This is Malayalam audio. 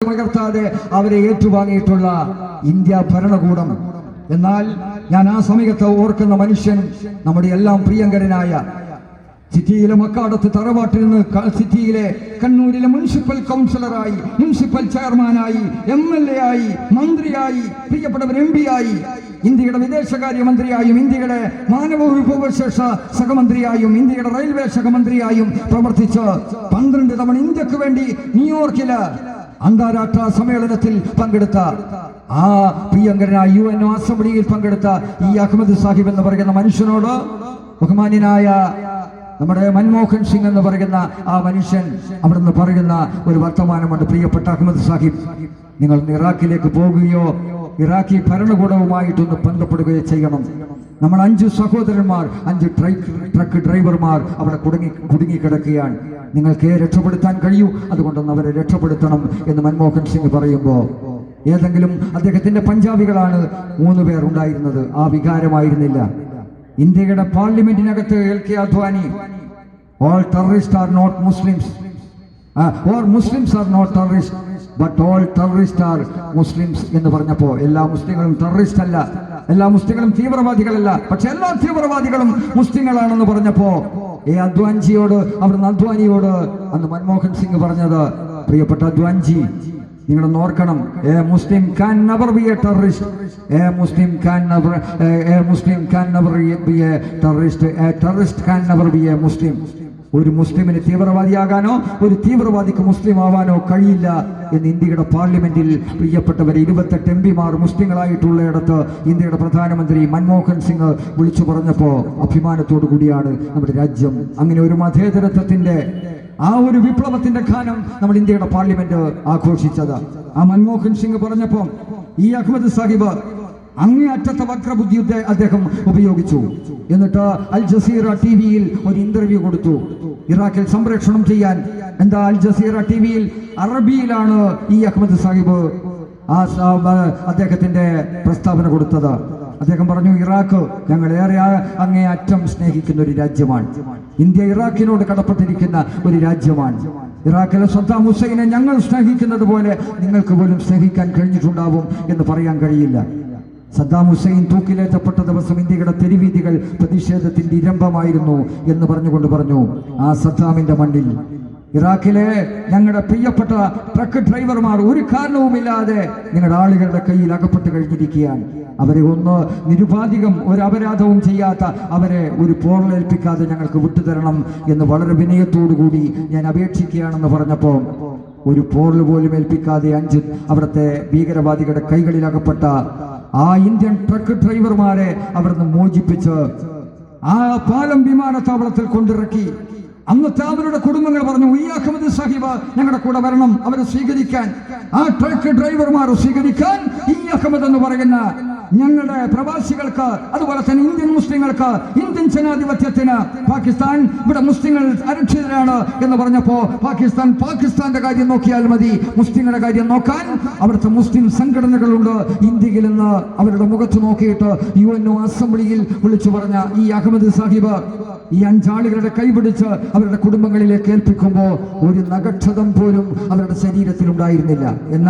പകർത്താതെ അവരെ ഏറ്റുവാങ്ങിയിട്ടുള്ള ഇന്ത്യ ഭരണകൂടം. എന്നാൽ ഞാൻ ആ സമയത്ത് ഓർക്കുന്ന മനുഷ്യൻ നമ്മുടെ എല്ലാം പ്രിയങ്കരനായ സിറ്റിയിലെ മക്കാടത്ത് തറവാട്ടിൽ നിന്ന് സിറ്റിയിലെ കണ്ണൂരിലെ മുനിസിപ്പൽ കൗൺസിലറായി മുനിസിപ്പൽ ചെയർമാനായി എം എൽ എ ആയി മന്ത്രിയായി പ്രിയപ്പെട്ടവർ എം പി ആയി ഇന്ത്യയുടെ വിദേശകാര്യമന്ത്രിയായും ഇന്ത്യയുടെ മാനവ വിഭവശേഷ സഹമന്ത്രിയായും ഇന്ത്യയുടെ റെയിൽവേ സഹമന്ത്രിയായും പ്രവർത്തിച്ച് പന്ത്രണ്ട് തവണ ഇന്ത്യയ്ക്ക് വേണ്ടി ന്യൂയോർക്കിൽ അന്താരാഷ്ട്ര സമ്മേളനത്തിൽ പങ്കെടുത്ത ആ പ്രിയങ്കരനായ യു എൻ അസംബ്ലിയിൽ പങ്കെടുത്ത ഈ അഹമ്മദ് സാഹിബ് എന്ന് പറയുന്ന മനുഷ്യനോട് ബഹുമാന്യനായ നമ്മുടെ മൻമോഹൻ സിംഗ് എന്ന് പറയുന്ന ആ മനുഷ്യൻ അവിടുന്ന് പറയുന്ന ഒരു വർത്തമാനമുണ്ട്. പ്രിയപ്പെട്ട അഹമ്മദ് സാഹിബ് നിങ്ങൾ ഇറാഖിലേക്ക് പോകുകയോ ഇറാഖി ഭരണകൂടവുമായിട്ടൊന്ന് ബന്ധപ്പെടുകയോ ചെയ്യണം. നമ്മൾ അഞ്ച് സഹോദരന്മാർ അഞ്ച് ട്രക്ക് ട്രക്ക് ഡ്രൈവർമാർ അവിടെ കുടുങ്ങി കുടുങ്ങിക്കിടക്കുകയാണ്. നിങ്ങൾക്ക് രക്ഷപ്പെടുത്താൻ കഴിയൂ. അതുകൊണ്ടൊന്ന് അവരെ രക്ഷപ്പെടുത്തണം എന്ന് മൻമോഹൻ സിംഗ് പറയുമ്പോൾ ഏതെങ്കിലും അദ്ദേഹത്തിന്റെ പഞ്ചാബികളാണ് മൂന്ന് പേർ ഉണ്ടായിരുന്നത്. ആ വികാരമായിരുന്നില്ല. ഇന്ത്യയുടെ പാർലമെന്റിനകത്ത് L K Advani all terrorist are not Muslims or Muslims are not terrorist but all terrorist are Muslims എന്ന് പറഞ്ഞപ്പോ എല്ലാ മുസ്ലിങ്ങളും ടെററിസ്റ്റ് അല്ല. എല്ലാ മുസ്ലിങ്ങളും തീവ്രവാദികളല്ല. പക്ഷെ എല്ലാ തീവ്രവാദികളും മുസ്ലിങ്ങളാണെന്ന് പറഞ്ഞപ്പോ ഏ അദ്വാൻജിയോട് അവിടുന്ന് അദ്വാനിയോട്? അന്ന് മൻമോഹൻ സിംഗ് പറഞ്ഞത് പ്രിയപ്പെട്ട അദ്വാൻജി നിങ്ങളൊന്ന് ഓർക്കണം. A Muslim can never be a terrorist a Muslim can never a Muslim can never be a terrorist a terrorist can never be a Muslim. ഒരു മുസ്ലിമിന് തീവ്രവാദിയാകാനോ ഒരു തീവ്രവാദിക്ക് മുസ്ലിം ആവാനോ കഴിയില്ല എന്ന് ഇന്ത്യയുടെ പാർലമെന്റിൽ പ്രിയപ്പെട്ടവർ ഇരുപത്തെട്ട് എം പിമാർ മുസ്ലിങ്ങളായിട്ടുള്ളയിടത്ത് ഇന്ത്യയുടെ പ്രധാനമന്ത്രി മൻമോഹൻ സിംഗ് വിളിച്ചു പറഞ്ഞപ്പോ അഭിമാനത്തോടു കൂടിയാണ് നമ്മുടെ രാജ്യം. അങ്ങനെ ഒരു മതേതരത്വത്തിന്റെ ആ ഒരു വിപ്ലവത്തിന്റെ ഖാനം നമ്മൾ ഇന്ത്യയുടെ പാർലമെന്റ് ആഘോഷിച്ചത്. ആ മൻമോഹൻ സിംഗ് പറഞ്ഞപ്പോ ഈ അഹമ്മദ് സാഹിബ് അങ്ങേയറ്റത്തെ വക്രബുദ്ധി അദ്ദേഹം ഉപയോഗിച്ചു. എന്നിട്ട് അൽ ജസീറ ടി വിയിൽ ഒരു ഇന്റർവ്യൂ കൊടുത്തു. ഇറാഖിൽ സംപ്രേഷണം ചെയ്യാൻ എന്താ അൽ ജസീറ ടി വിയിൽ അറബിയിലാണ് ഈ അഹമ്മദ് സാഹിബ് ആ അദ്ദേഹത്തിന്റെ പ്രസ്താവന കൊടുത്തത്. അദ്ദേഹം പറഞ്ഞു ഇറാഖ് ഞങ്ങൾ ഏറെ അങ്ങേ അറ്റം സ്നേഹിക്കുന്ന ഒരു രാജ്യമാണ്. ഇന്ത്യ ഇറാഖിനോട് കടപ്പെട്ടിരിക്കുന്ന ഒരു രാജ്യമാണ്. ഇറാഖിലെ സദ്ദാം ഹുസൈനെ ഞങ്ങൾ സ്നേഹിക്കുന്നത് പോലെ നിങ്ങൾക്ക് പോലും സ്നേഹിക്കാൻ കഴിഞ്ഞിട്ടുണ്ടാവും എന്ന് പറയാൻ കഴിയില്ല. സദ്ദാം ഹുസൈൻ തൂക്കിലേറ്റപ്പെട്ട ദിവസം ഇന്ത്യയുടെ തെരുവീതികൾ പ്രതിഷേധത്തിന്റെ ഇരമ്പമായിരുന്നു എന്ന് പറഞ്ഞുകൊണ്ട് പറഞ്ഞു. ആ സദ്ദാമിന്റെ മണ്ണിൽ ഇറാഖിലെ ഞങ്ങളുടെ പ്രിയപ്പെട്ട ട്രക്ക് ഡ്രൈവർമാർ ഒരു കാരണവുമില്ലാതെ നിങ്ങളുടെ ആളുകളുടെ കയ്യിൽ അകപ്പെട്ട് കഴിഞ്ഞിരിക്കുകയാണ്. അവരെ ഒന്ന് നിരുപാധികം ഒരു അപരാധവും ചെയ്യാത്ത അവരെ ഒരു പോറലേൽപ്പിക്കാതെ ഞങ്ങൾക്ക് വിട്ടുതരണം എന്ന് വളരെ വിനയത്തോടു കൂടി ഞാൻ അപേക്ഷിക്കുകയാണെന്ന് പറഞ്ഞപ്പോൾ ഒരു പോറൽ പോലും ഏൽപ്പിക്കാതെ അഞ്ച് അവിടുത്തെ ഭീകരവാദികളുടെ കൈകളിൽ അകപ്പെട്ട ആ ഇന്ത്യൻ ട്രക്ക് ഡ്രൈവർമാരെ അവിടുന്ന് മോചിപ്പിച്ച് ആ പാലം വിമാനത്താവളത്തിൽ കൊണ്ടിറക്കി. അന്നത്തെ അവരുടെ കുടുംബങ്ങൾ പറഞ്ഞു ഈ അഹമ്മദ് സാഹിബ് ഞങ്ങളുടെ കൂടെ വരണം അവരെ സ്വീകരിക്കാൻ. ആ ട്രക്ക് ഡ്രൈവർമാരെ സ്വീകരിക്കാൻ ഈ അഹമ്മദ് എന്ന് പറയുന്ന ഞങ്ങളുടെ പ്രവാസികൾക്ക് അതുപോലെ തന്നെ ഇന്ത്യൻ മുസ്ലിങ്ങൾക്ക് ഇന്ത്യൻ ജനാധിപത്യത്തിന് പാകിസ്ഥാൻ ഇവിടെ മുസ്ലിങ്ങൾ അരക്ഷിതരാണ് എന്ന് പറഞ്ഞപ്പോ പാകിസ്ഥാൻ പാകിസ്ഥാന്റെ കാര്യം നോക്കിയാൽ മതി. മുസ്ലിങ്ങളുടെ കാര്യം നോക്കാൻ അവിടുത്തെ മുസ്ലിം സംഘടനകളുണ്ട്. ഇന്ത്യയിൽ നിന്ന് അവരുടെ മുഖത്ത് നോക്കിയിട്ട് യു എൻ അസംബ്ലിയിൽ വിളിച്ചു പറഞ്ഞ ഈ അഹമ്മദ് സാഹിബ് ഈ അഞ്ചാളുകളുടെ കൈപിടിച്ച് അവരുടെ കുടുംബങ്ങളിലേക്ക് ഏൽപ്പിക്കുമ്പോൾ ഒരു നഗക്ഷതം പോലും അവരുടെ ശരീരത്തിൽ ഉണ്ടായിരുന്നില്ല എന്നാൽ